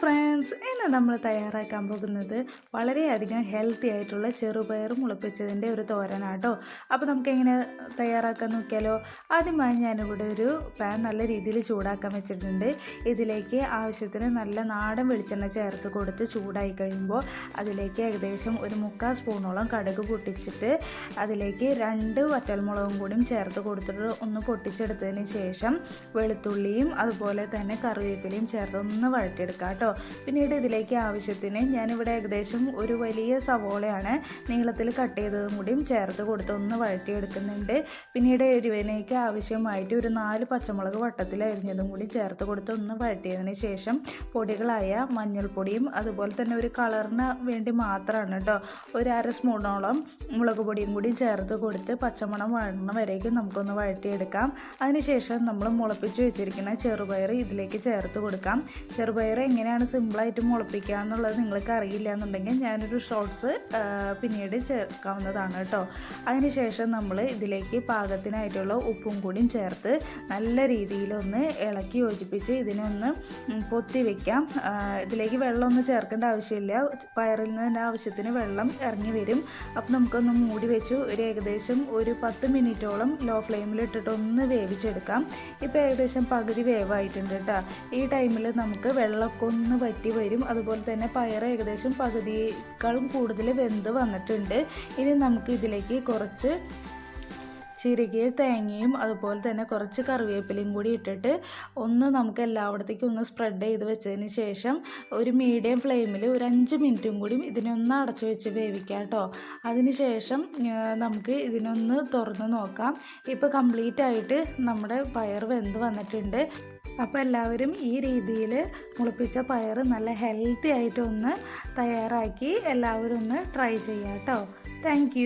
friends. ഇന്ന് നമ്മൾ തയ്യാറാക്കാൻ പോകുന്നത് വളരെയധികം ഹെൽത്തി ആയിട്ടുള്ള ചെറുപയർ മുളപ്പിച്ചതിന്റെ ഒരു തോരനാട്ടോ. അപ്പോൾ നമുക്ക് എങ്ങനെ തയ്യാറാക്കാൻ നോക്കിയാലോ? ആദ്യമായി ഞാനിവിടെ ഒരു പാൻ നല്ല രീതിയിൽ ചൂടാക്കാൻ വെച്ചിട്ടുണ്ട്. ഇതിലേക്ക് ആവശ്യത്തിന് നല്ല നാടൻ വെളിച്ചെണ്ണ ചേർത്ത് കൊടുത്ത് ചൂടായി കഴിയുമ്പോൾ അതിലേക്ക് ഏകദേശം ഒരു മുക്കാൽ സ്പൂണോളം കടുക് പൊട്ടിച്ചിട്ട് അതിലേക്ക് രണ്ട് വറ്റൽമുളകും കൂടിയും ചേർത്ത് കൊടുത്തിട്ട് ഒന്ന് പൊട്ടിച്ചെടുത്തതിന് ശേഷം വെളുത്തുള്ളിയും അതുപോലെ തന്നെ കറിവേപ്പിലയും ചേർത്ത് ഒന്ന് വഴറ്റിയെടുക്കാം കേട്ടോ. പിന്നീട് ഇതിലേക്ക് ആവശ്യത്തിന് ഞാനിവിടെ ഏകദേശം ഒരു വലിയ സവോളയാണ് നീളത്തിൽ കട്ട് ചെയ്തതും കൂടിയും ചേർത്ത് കൊടുത്ത് ഒന്ന് വഴറ്റിയെടുക്കുന്നുണ്ട്. പിന്നീട് എരിവിനേക്ക് ആവശ്യമായിട്ട് ഒരു നാല് പച്ചമുളക് വട്ടത്തിൽ അരിഞ്ഞതും കൂടി ചേർത്ത് കൊടുത്ത് ഒന്ന് വഴറ്റിയതിന് ശേഷം പൊടികളായ മഞ്ഞൾപ്പൊടിയും അതുപോലെ തന്നെ ഒരു കളറിന് വേണ്ടി മാത്രമാണ് കേട്ടോ. ഒരു അര സ്പൂണോളം മുളക് പൊടിയും കൂടി ചേർത്ത് കൊടുത്ത് പച്ചമണം വഴണ വരേക്കും നമുക്കൊന്ന് വഴറ്റിയെടുക്കാം. അതിനുശേഷം നമ്മൾ മുളപ്പിച്ച് വെച്ചിരിക്കുന്ന ചെറുപയർ ഇതിലേക്ക് ചേർത്ത് കൊടുക്കാം. ചെറുപയർ എങ്ങനെയാണ് സിമ്പിളായിട്ട് മുളപ്പിക്കുക എന്നുള്ളത് നിങ്ങൾക്ക് അറിയില്ല എന്നുണ്ടെങ്കിൽ ഞാനൊരു ഷോർട്ട്സ് പിന്നീട് ചേർക്കാവുന്നതാണ് കേട്ടോ. അതിനുശേഷം നമ്മൾ ഇതിലേക്ക് പാകത്തിനായിട്ടുള്ള ഉപ്പും കൂടിയും ചേർത്ത് നല്ല രീതിയിലൊന്ന് ഇളക്കി യോജിപ്പിച്ച് ഇതിനൊന്ന് പൊത്തി വയ്ക്കാം ഇതിലേക്ക് വെള്ളമൊന്നും ചേർക്കേണ്ട ആവശ്യമില്ല. പയറിൽ നിന്ന് ആവശ്യത്തിന് വെള്ളം ഇറങ്ങി വരും. അപ്പോൾ നമുക്കൊന്ന് മൂടി വെച്ചു. ഒരു ഏകദേശം ഒരു പത്ത് മിനിറ്റോളം ലോ ഫ്ലെയിമിൽ ഇട്ടിട്ട് ഒന്ന് വേവിച്ചെടുക്കാം. ഇപ്പോൾ ഏകദേശം പകുതി വേവായിട്ടുണ്ട് കേട്ടോ. ഈ ടൈമിൽ നമുക്ക് വെള്ളമൊക്കെ ഒന്ന് വറ്റി വരും. അതുപോലെ തന്നെ പയർ ഏകദേശം പകുതിയേക്കാളും കൂടുതൽ വെന്ത് വന്നിട്ടുണ്ട്. ഇനി നമുക്ക് ഇതിലേക്ക് കുറച്ച് ചിരകിയ തേങ്ങയും അതുപോലെ തന്നെ കുറച്ച് കറിവേപ്പിലയും കൂടി ഇട്ടിട്ട് ഒന്ന് നമുക്ക് എല്ലായിടത്തേക്കും ഒന്ന് സ്പ്രെഡ് ചെയ്ത് വെച്ചതിന് ശേഷം ഒരു മീഡിയം ഫ്ലെയിമിൽ ഒരു അഞ്ച് മിനിറ്റും കൂടി ഇതിനൊന്ന് അടച്ചു വെച്ച് വേവിക്കാം കേട്ടോ. അതിന് ശേഷം നമുക്ക് ഇതിനൊന്ന് തുറന്ന് നോക്കാം. ഇപ്പോൾ കംപ്ലീറ്റ് ആയിട്ട് നമ്മുടെ പയർ വെന്ത് വന്നിട്ടുണ്ട്. അപ്പോൾ എല്ലാവരും ഈ രീതിയിൽ മുളപ്പിച്ച പയർ നല്ല ഹെൽത്തി ആയിട്ടൊന്ന് തയ്യാറാക്കി എല്ലാവരും ഒന്ന് ട്രൈ ചെയ്യാം കേട്ടോ താങ്ക്